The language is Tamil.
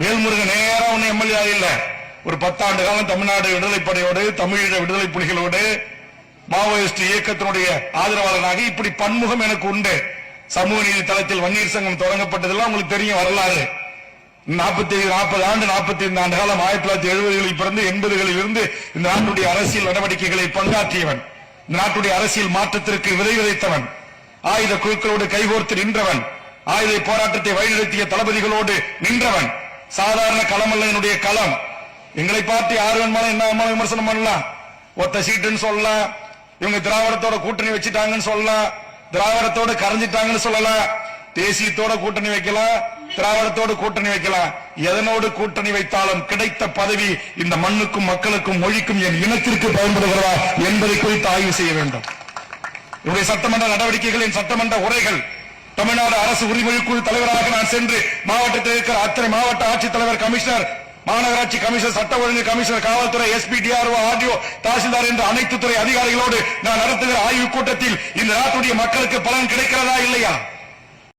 வேல்முருகன் நேரம் ஒண்ணு எம்எல்ஏ ஆகல. ஒரு பத்தாண்டு காலம் தமிழ்நாடு விடுதலைப்படையோடு தமிழீழ விடுதலை புலிகளோடு மாவோயிஸ்ட் இயக்கத்தினுடைய ஆதரவாளராக இப்படி பன்முகம் எனக்கு உண்டு. சமூக நீதி தளத்தில் வன்னியர் சங்கம் தொடங்கப்பட்டதெல்லாம் உங்களுக்கு தெரியும் வரலாறு. நாற்பத்தி நாற்பது ஆண்டு நாற்பத்தி ஐந்து ஆண்டு காலம் ஆயிரத்தி தொள்ளாயிரத்தி எழுபதுகளில் பிறந்து எண்பதுகளில் இருந்து இந்த நாட்டுடைய அரசியல் நடவடிக்கைகளை பங்காற்றியவன். இந்த நாட்டுடைய அரசியல் மாற்றத்திற்கு விதை விதைத்தவன். ஆயுத குழுக்களோடு கைகோர்த்து நின்றவன். ஆயுத போராட்டத்தை வழிநடத்திய தளபதிகளோடு நின்றவன். சாதாரண களம் அல்ல என்னுடைய களம். எங்களை பார்த்து யார் வேணுமாலும் என்ன வேணுமாலும் விமர்சனம் பண்ணலாம். ஒத்த சீட்டுன்னு சொல்லலாம். இவங்க திராவிடத்தோட கூட்டணி வச்சுட்டாங்கன்னு சொல்லலாம். திராவிடத்தோட கரைஞ்சிட்டாங்கன்னு சொல்லலாம். தேசியத்தோட கூட்டணி வைக்கலாம். திராவிடத்தோடு கூட்டணி வைக்கலாம். எதனோடு கூட்டணி வைத்தாலும் கிடைத்த பதவி இந்த மண்ணுக்கும் மக்களுக்கும் மொழிக்கும் என் இனத்திற்கு பயன்படுகிறதா என்பதை குறித்து ஆய்வு செய்ய வேண்டும். என்னுடைய சட்டமன்ற நடவடிக்கைகள் என் சட்டமன்ற உரைகள். தமிழ்நாடு அரசு உரிமொழி குழு தலைவராக நான் சென்று மாவட்டத்தில் இருக்கிற அத்தனை மாவட்ட ஆட்சித்தலைவர் கமிஷனர் மாநகராட்சி கமிஷனர் சட்ட ஒழுங்கு கமிஷனர் காவல்துறை எஸ்பி டிஆர்ஓ ஆர்டிஓ தாசில்தார் என்ற அனைத்து துறை அதிகாரிகளோடு நான் நடத்துகிற ஆய்வுக் கூட்டத்தில் இந்த நாட்டுடைய மக்களுக்கு பலன் கிடைக்கிறதா இல்லையா?